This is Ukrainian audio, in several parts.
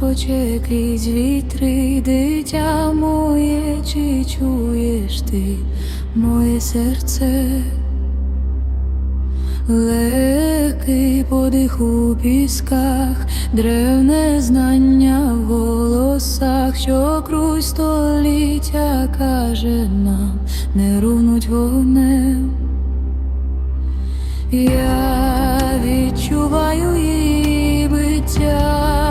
Шепоче крізь вітри, дитя моє, чи чуєш ти моє серце, легкий подих у пісках, древне знання в голосах, що круй століття каже нам, не рунуть вогнем. Я відчуваю її биття.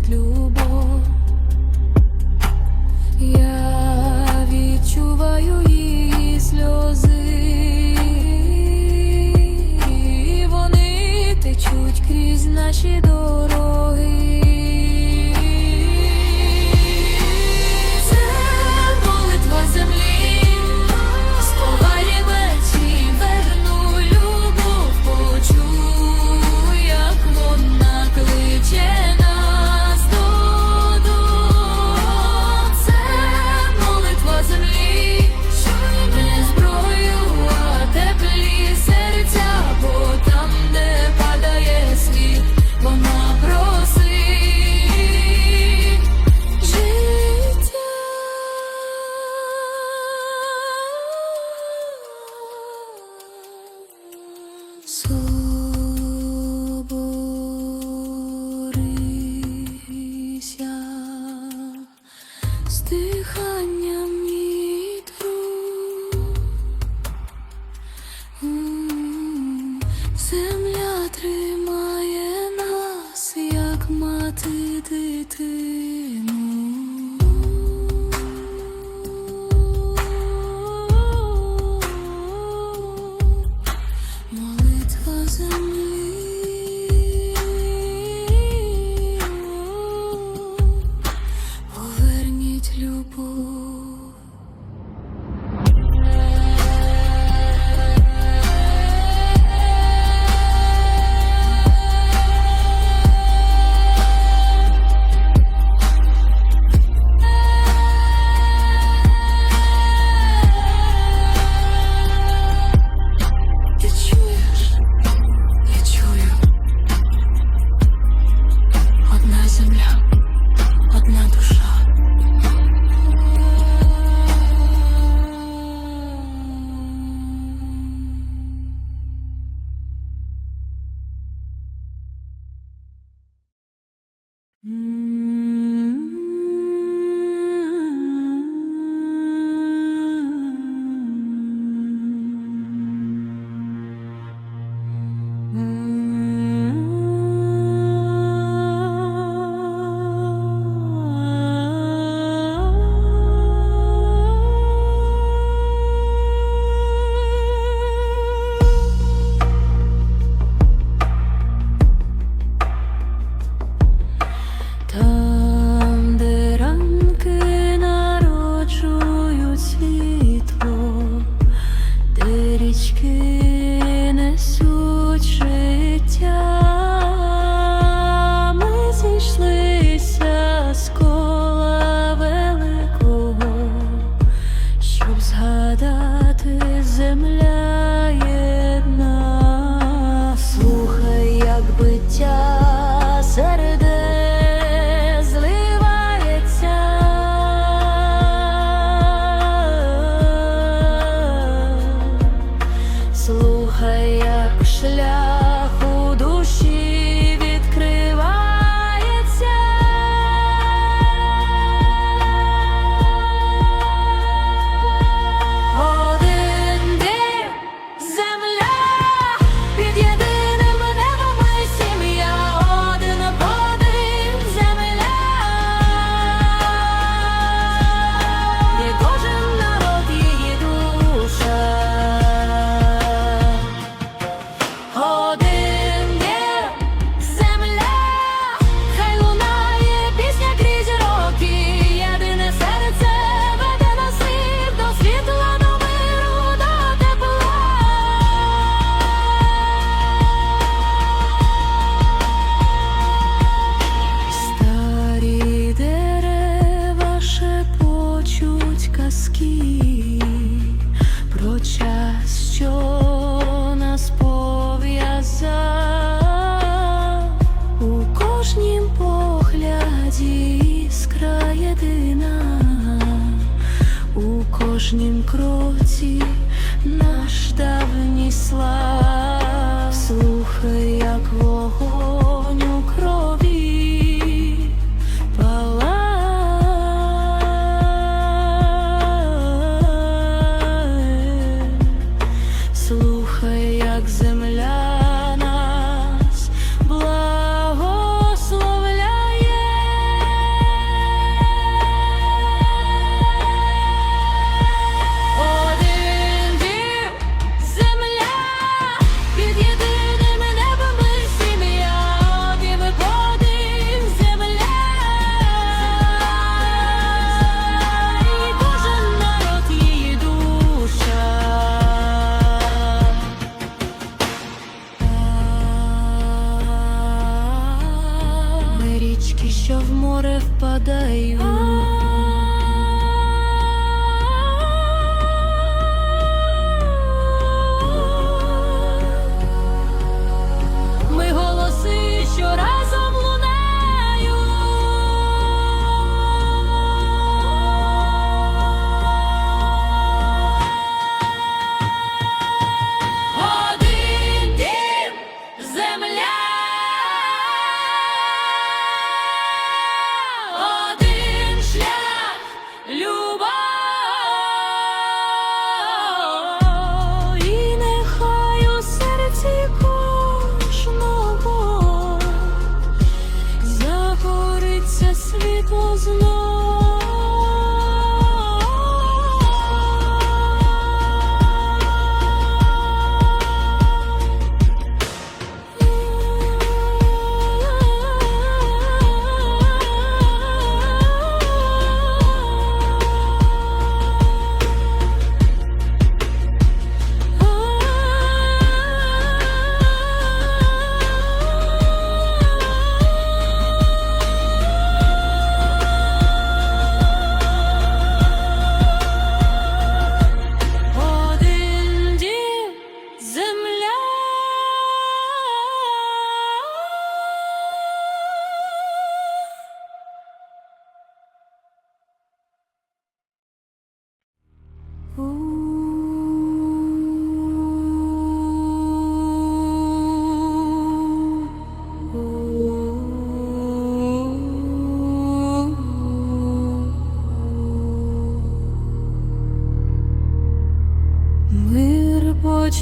звучить любов, я відчуваю її сльози, вони течуть крізь наші дороги. Кожнім наш давній слав, слухай, як вогонь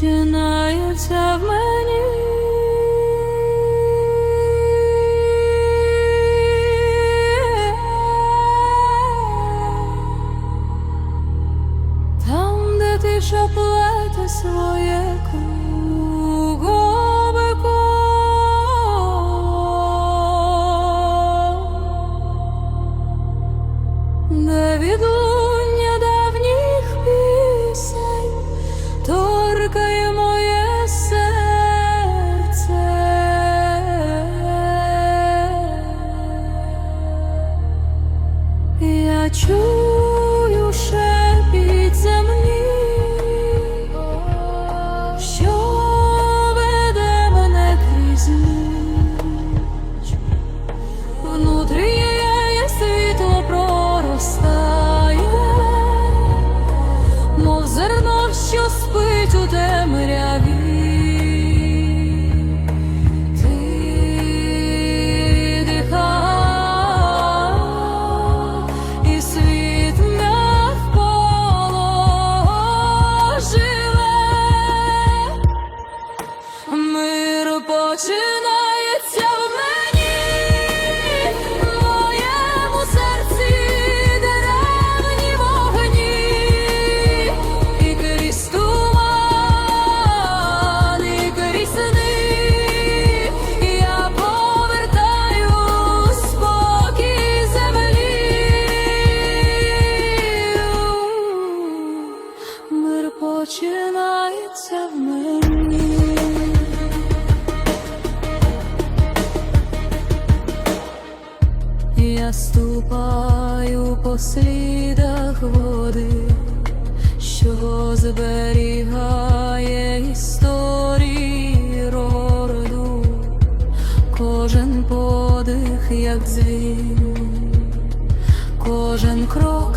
починається в мене. Шукаю по слідах води, що зберігає історії роду, кожен подих, як дзвін, кожен крок.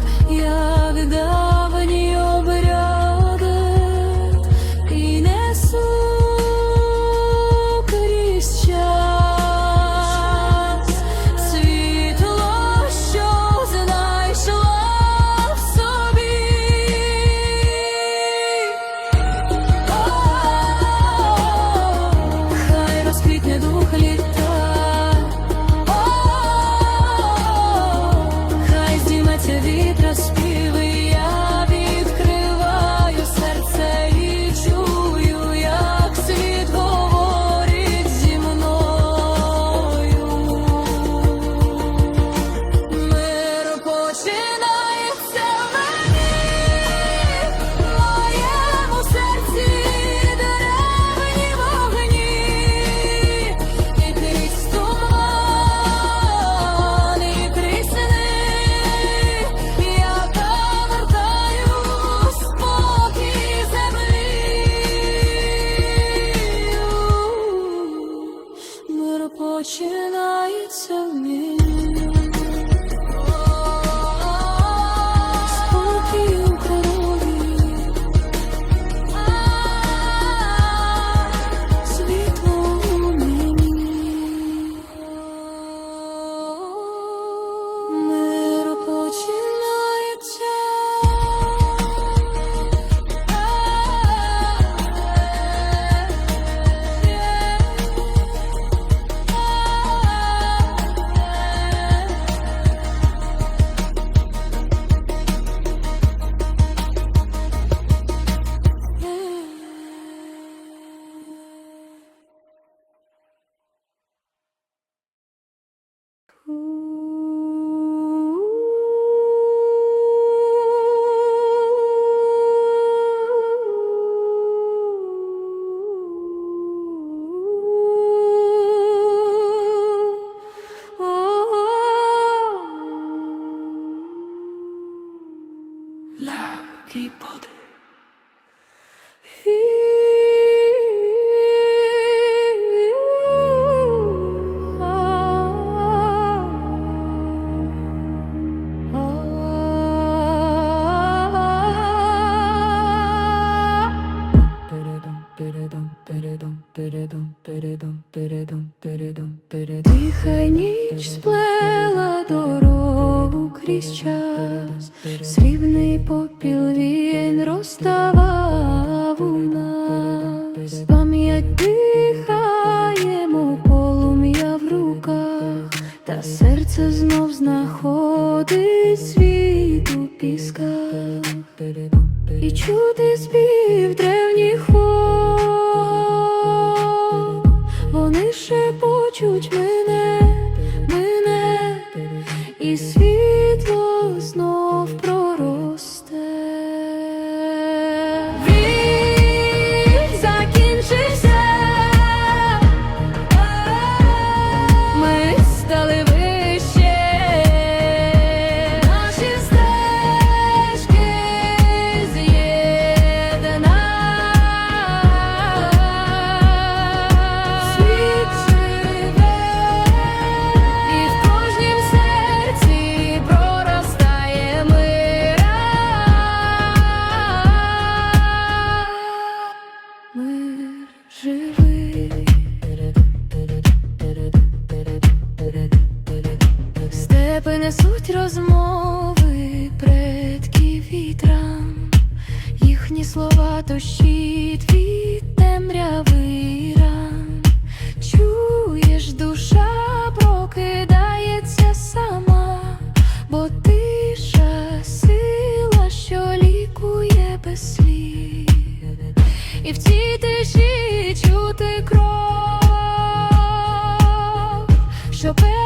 chopper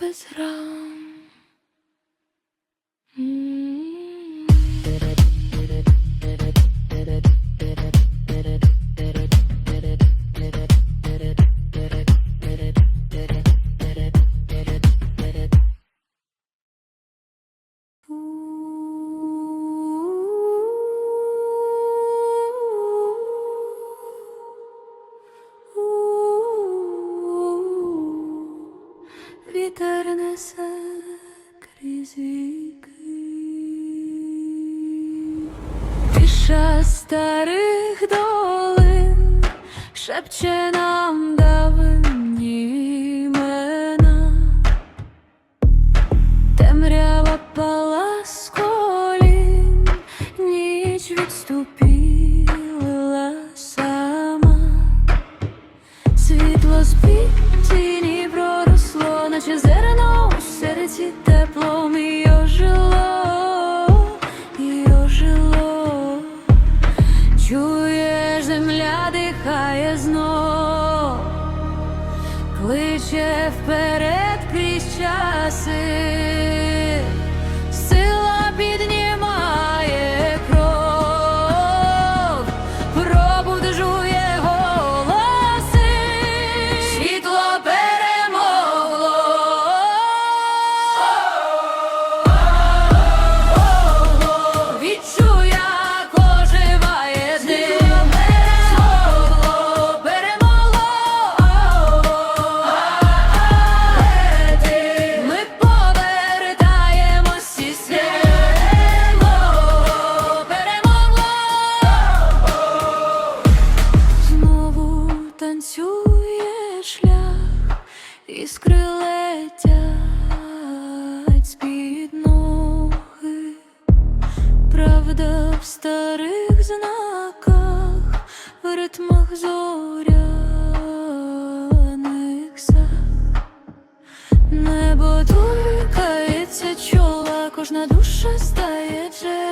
без рам. ніч Każda dusza staje drzew.